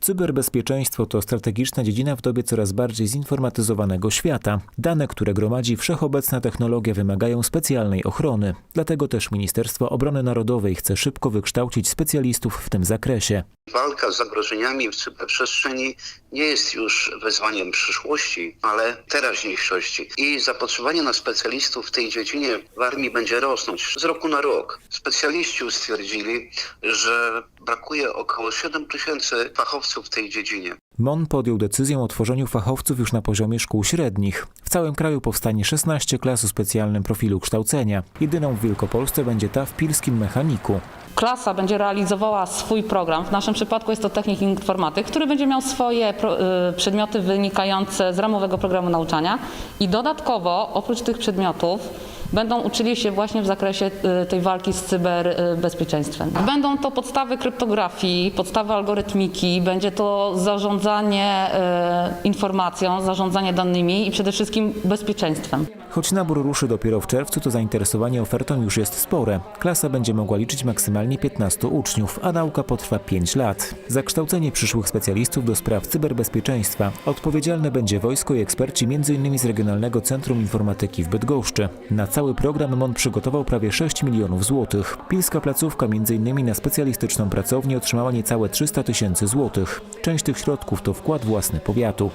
Cyberbezpieczeństwo to strategiczna dziedzina w dobie coraz bardziej zinformatyzowanego świata. Dane, które gromadzi wszechobecna technologia, wymagają specjalnej ochrony. Dlatego też Ministerstwo Obrony Narodowej chce szybko wykształcić specjalistów w tym zakresie. Walka z zagrożeniami w cyberprzestrzeni nie jest już wyzwaniem przyszłości, ale teraźniejszości. I zapotrzebowanie na specjalistów w tej dziedzinie w armii będzie rosnąć z roku na rok. Specjaliści stwierdzili, że brakuje około 7 tysięcy fachowców w tej dziedzinie. MON podjął decyzję o tworzeniu fachowców już na poziomie szkół średnich. W całym kraju powstanie 16 klas o specjalnym profilu kształcenia. Jedyną w Wielkopolsce będzie ta w pilskim mechaniku. Klasa będzie realizowała swój program. W naszym przypadku jest to technik informatyk, który będzie miał swoje y, przedmioty wynikające z ramowego programu nauczania i dodatkowo oprócz tych przedmiotów będą uczyli się właśnie w zakresie y, tej walki z cyberbezpieczeństwem. Będą to podstawy kryptografii, podstawy algorytmiki, będzie to zarządzanie y, informacją, zarządzanie danymi i przede wszystkim bezpieczeństwem. Choć nabór ruszy dopiero w czerwcu, to zainteresowanie ofertą już jest spore. Klasa będzie mogła liczyć maksymalnie 15 uczniów, a nauka potrwa 5 lat. Za kształcenie przyszłych specjalistów do spraw cyberbezpieczeństwa odpowiedzialne będzie wojsko i eksperci m.in. z Regionalnego Centrum Informatyki w Bydgoszczy. Na cały program MON przygotował prawie 6 milionów złotych. Pilska placówka m.in. na specjalistyczną pracownię otrzymała niecałe 300 tysięcy złotych. Część tych środków to wkład własny powiatu.